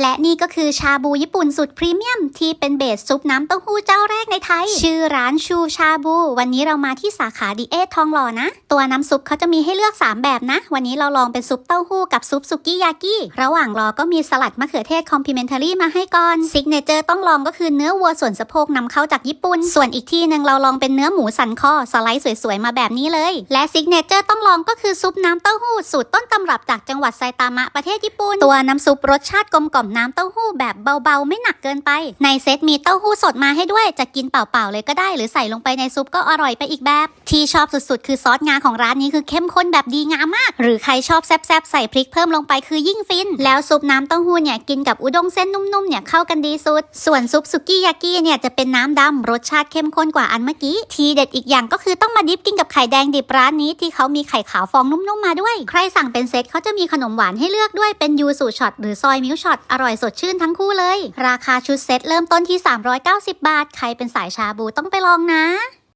และนี่ก็คือชาบูญี่ปุ่นสุดพรีเมียม ที่เป็นเบสซุปน้ำเต้าหู้เจ้าแรกในไทย ชื่อร้านชูชาบู วันนี้เรามาที่สาขาดีเอททองหล่อนะ ตัวน้ำซุปเขาจะมีให้เลือก 3 แบบนะ วันนี้เราลองเป็นซุปเต้าหู้กับซุปสุกี้ยากิระหว่างรอก็มีสลัดมะเขือเทศคอมพ l เมน t ารีมาให้ก่อนซิกเนเจอร์ต้องลองก็คือเนื้อวัวส่วนสะโพกนำเข้าจากญี่ปุ่น ส่วนอีกที่หนึ่งเราลองเป็นเนื้อหมูสันคอสไลด์สวยๆมาแบบนี้เลย และซิกเนเจอร์ต้องลองก็คือซุปน้ำเต้าหู้สูตรต้นตำรับจากจังหวัดไซตามะประเทศญี่ปุ่นตัวน้ำซุปรสชาติกลมกล่อมน้ำเต้าหู้แบบเบาๆ ไม่หนักเกินไป ในเซตมีเต้าหู้สดมาให้ด้วย จะกินเปล่าๆเลยก็ได้ หรือใส่ลงไปในซุปก็อร่อยไปอีกแบบ ที่ชอบสุดๆ คือซอสงาของร้านนี้คือเข้มข้นแบบดีงามมาก หรือใครชอบแซ่บๆ ใส่พริกเพิ่มลงไปคือยิ่งฟิน แล้วซุปน้ำเต้าหู้เนี่ยกินกับอุด้งเส้นนุ่มๆเนี่ยเข้ากันดีสุด ส่วนซุปสุกี้ยากิเนี่ยจะเป็นน้ำดำรสชาติเข้มข้นกว่าอันเมื่อกี้ ทีเด็ดอีกอย่างก็คือต้องมาดิฟกินกับไข่แดงดิบร้านนี้ที่เขามีไข่ขาวฟองนุ่มๆมาด้วย ใครสั่งเป็นเซตเขาจะมีขนมหวานให้เลือกด้วยเป็นยูสุช็อตหรือซอยมิลช็อตอร่อยสดชื่นทั้งคู่เลย ราคาชุดเซตเริ่มต้นที่ 390 บาท ใครเป็นสายชาบูต้องไปลองนะ